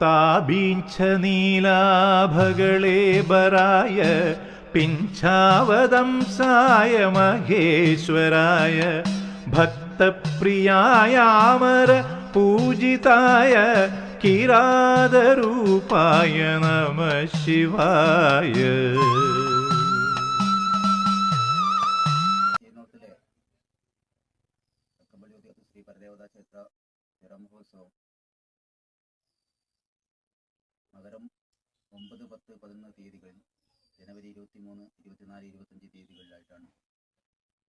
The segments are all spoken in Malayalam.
ताबीच्छनीलाभगळे बराय पिञ्छावदंसाय महेश्वराय भक्तप्रियायामर पूजिताय किरादरूपाय नमः शिवाय। മകരം ഒമ്പത് പത്ത് പതിനൊന്ന് തീയതികളിൽ ജനുവരി ഇരുപത്തി മൂന്ന് ഇരുപത്തിനാല് ഇരുപത്തഞ്ച് തീയതികളിലായിട്ടാണ്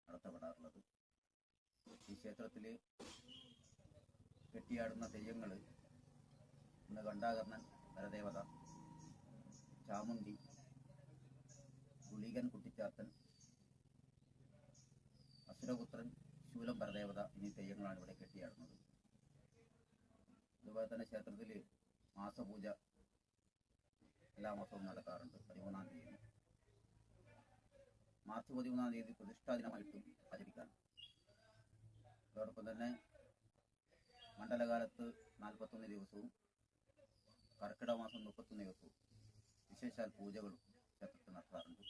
നടത്തപ്പെടാറുള്ളത്. ഈ ക്ഷേത്രത്തിൽ കെട്ടിയാടുന്ന തെയ്യങ്ങൾ ഇന്ന് കണ്ടാകർണൻ നരദേവത ചാമുണ്ടി ഗുളികൻ കുട്ടിച്ചാത്തൻ അസുരപുത്രൻ ശൂലം പരദേവത എന്നീ തെയ്യങ്ങളാണ് ഇവിടെ കെട്ടിയാടുന്നത്. അതുപോലെ തന്നെ ക്ഷേത്രത്തിൽ മാസപൂജ എല്ലാ മാസവും നടക്കാറുണ്ട്. പതിമൂന്നാം തീയതി. മാർച്ച് പതിമൂന്നാം തീയതി പ്രതിഷ്ഠാ ദിനമായിട്ടും ആചരിക്കാം അതോടൊപ്പം തന്നെ മണ്ഡലകാലത്ത് നാൽപ്പത്തൊന്ന് ദിവസവും കർക്കിടക മാസം മുപ്പത്തൊന്ന് ദിവസവും വിശേഷാൽ പൂജകളും ക്ഷേത്രത്തിൽ നടത്താറുണ്ട്.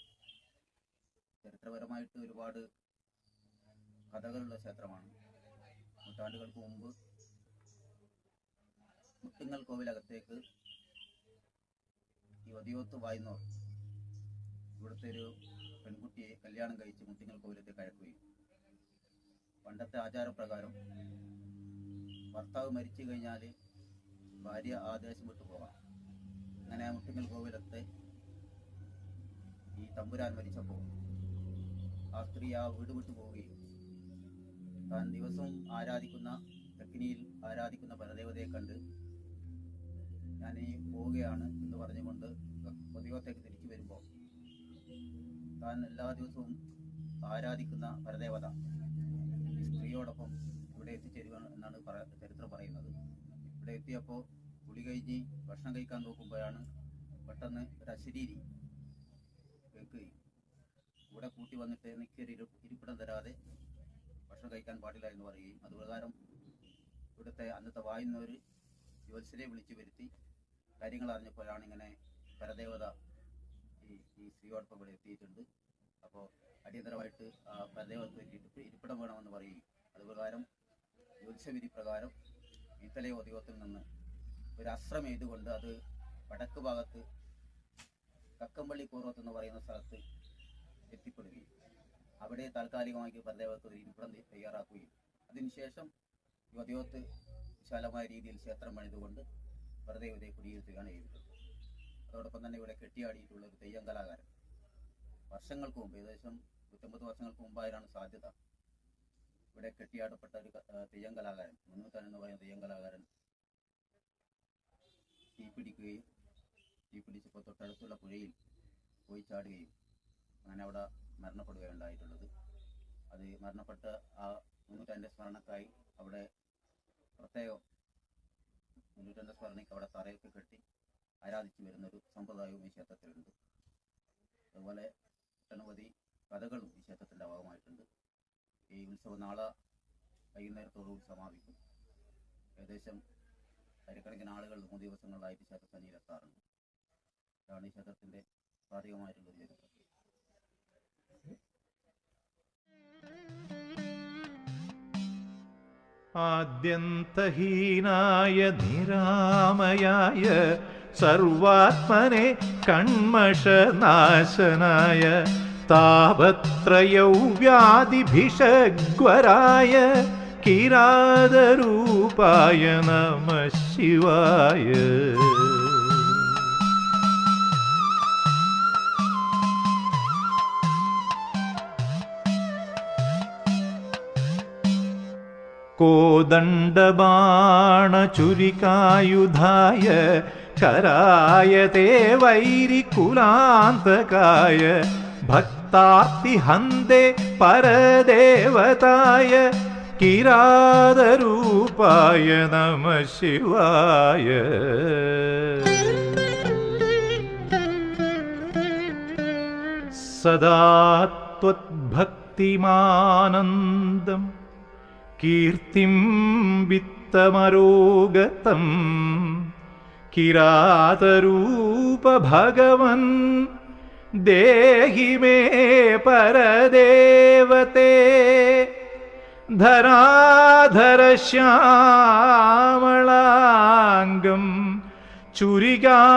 ചരിത്രപരമായിട്ട് ഒരുപാട് കഥകളുള്ള ക്ഷേത്രമാണ്. നൂറ്റാണ്ടുകൾക്ക് മുമ്പ് മുട്ടിങ്ങൽ കോവിലകത്തേക്ക് ഈ ഒതിയോത്ത് വായുന്നോർ. ഇവിടുത്തെ ഒരു പെൺകുട്ടിയെ കല്യാണം കഴിച്ച് മുത്തിങ്ങൽ കോവിലത്തെ അയക്കുകയും പണ്ടത്തെ ആചാരപ്രകാരം ഭർത്താവ് മരിച്ചു കഴിഞ്ഞാൽ ഭാര്യ ആദേശം വിട്ടു പോകാം. അങ്ങനെ ആ മുട്ടിങ്ങൽ കോവിലത്തെ ഈ തമ്പുരാൻ മരിച്ചപ്പോൾ ആ സ്ത്രീ ആ വീട് വിട്ടു പോവുകയും താൻ ദിവസവും ആരാധിക്കുന്ന തെക്കിനിയിൽ ആരാധിക്കുന്ന പരദേവതയെ കണ്ട് ഞാൻ പോവുകയാണ് എന്ന് പറഞ്ഞുകൊണ്ട് പൊതിയോത്തേക്ക് തിരിച്ചു വരുമ്പോൾ താൻ എല്ലാ ദിവസവും ആരാധിക്കുന്ന പരദേവത സ്ത്രീയോടൊപ്പം ഇവിടെ എത്തിച്ചേരുകയാണ് എന്നാണ് പറ ചരിത്രം പറയുന്നത്. ഇവിടെ എത്തിയപ്പോൾ കുളി കഴിഞ്ഞ് ഭക്ഷണം കഴിക്കാൻ നോക്കുമ്പോഴാണ് പെട്ടെന്ന് ഒരു അശരീരി കേൾക്കുകയും കൂടെ കൂട്ടി വന്നിട്ട് എനിക്കൊരു ഇരു ഇരിപ്പിടം തരാതെ ഭക്ഷണം കഴിക്കാൻ പാടില്ല എന്ന് പറയുകയും അതുപ്രകാരം ഇവിടുത്തെ അന്നത്തെ വായുന്നവർ ജ്യോത്സ്യരെ വിളിച്ചു വരുത്തി കാര്യങ്ങൾ അറിഞ്ഞപ്പോഴാണ് ഇങ്ങനെ പരദേവത ഈ ഈ സ്ത്രീയോടൊപ്പം ഇവിടെ എത്തിയിട്ടുണ്ട്. അപ്പോൾ അടിയന്തരമായിട്ട് പരദേവതക്ക് വേണ്ടിയിട്ട് ഇരിപ്പ് ഇരിപ്പിടം വേണമെന്ന് പറയുകയും അതുപ്രകാരം ജ്യോതിഷവിധി പ്രകാരം ഇത്തലയ ഒതിവത്തിൽ നിന്ന് ഒരു അസ്ത്രം എഴുതുകൊണ്ട് അത് വടക്ക് ഭാഗത്ത് കക്കമ്പള്ളി പൂർവത്ത് എന്ന് പറയുന്ന സ്ഥലത്ത് എത്തിപ്പെടുകയും അവിടെ താൽക്കാലികമായി പരദേവർക്ക് ഒരു ഇരിപ്പിടം തയ്യാറാക്കുകയും. അതിനുശേഷം യുവതിയോത്ത് വിശാലമായ രീതിയിൽ ക്ഷേത്രം പണിതുകൊണ്ട് പരദേവതയെ കുടിയിരുത്തുകയാണ് ചെയ്തിട്ടുള്ളത് അതോടൊപ്പം തന്നെ ഇവിടെ കെട്ടിയാടിയിട്ടുള്ള ഒരു തെയ്യം കലാകാരൻ വർഷങ്ങൾക്ക് മുമ്പ് ഏകദേശം നൂറ്റമ്പത് വർഷങ്ങൾക്ക് മുമ്പായതാണ് സാധ്യത. ഇവിടെ കെട്ടിയാടപ്പെട്ട ഒരു തെയ്യം കലാകാരൻ മുന്നൂറ്റാൻ എന്ന് പറയുന്ന തെയ്യം കലാകാരൻ തീപിടിക്കുകയും തീപിടിച്ചപ്പോൾ തൊട്ടടുത്തുള്ള പുഴയിൽ പോയി ചാടുകയും അങ്ങനെ അവിടെ മരണപ്പെടുകയാണ് ഉണ്ടായിട്ടുള്ളത് അത് മരണപ്പെട്ട ആ മുന്നൂറ്റാന്റെ സ്മരണക്കായി അവിടെ പ്രത്യേകം സ്മരണയ്ക്ക് അവിടെ തറയൊക്കെ കെട്ടി ആരാധിച്ചു വരുന്നൊരു സമ്പ്രദായവും ഈ ക്ഷേത്രത്തിലുണ്ട്. അതുപോലെ ഒട്ടനവധി കഥകളും ഈ ക്ഷേത്രത്തിന്റെ ഭാഗമായിട്ടുണ്ട്. ഈ ഉത്സവം നാളെ വൈകുന്നേരത്തോടുകൂടി സമാപിക്കും. ഏകദേശം ആയിരക്കണക്കിന് ആളുകൾ മൂന്ന് ദിവസങ്ങളിലായിട്ട് ക്ഷേത്ര എത്താറുണ്ട് അതാണ് ഈ ക്ഷേത്രത്തിന്റെ പ്രാഥമികമായിട്ടുള്ള ഒരു ചരിത്രം. आद्यन्तहीनाय निरामयाय सर्वात्मने कण्मषनाशनाय तावत् त्रयौव्यादिभिषग्वराय किरादरूपाय नमः शिवाय कोदण्डबाणचुरिकायुधाय कराय ते वैरिकुलान्तकाय भक्तार्तिहन्ते परदेवताय किरातरूपाय नमः शिवाय। सदा त्वद्भक्तिमानन्दम् कीर्तिं वित्तमरोगतम् किरातरूपभगवन् देहि मे परदेवते धराधरश्यामलाङ्गम् चुरिगाचापधारिणम्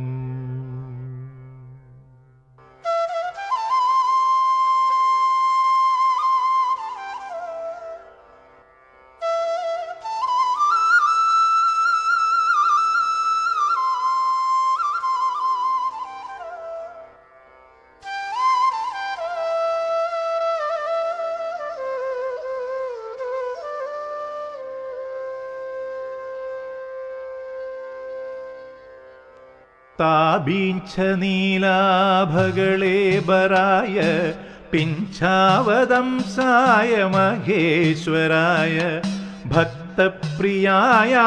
ीञ्छनीलाभगळे वराय पिञ्छावदंसाय महेश्वराय भक्तप्रियाया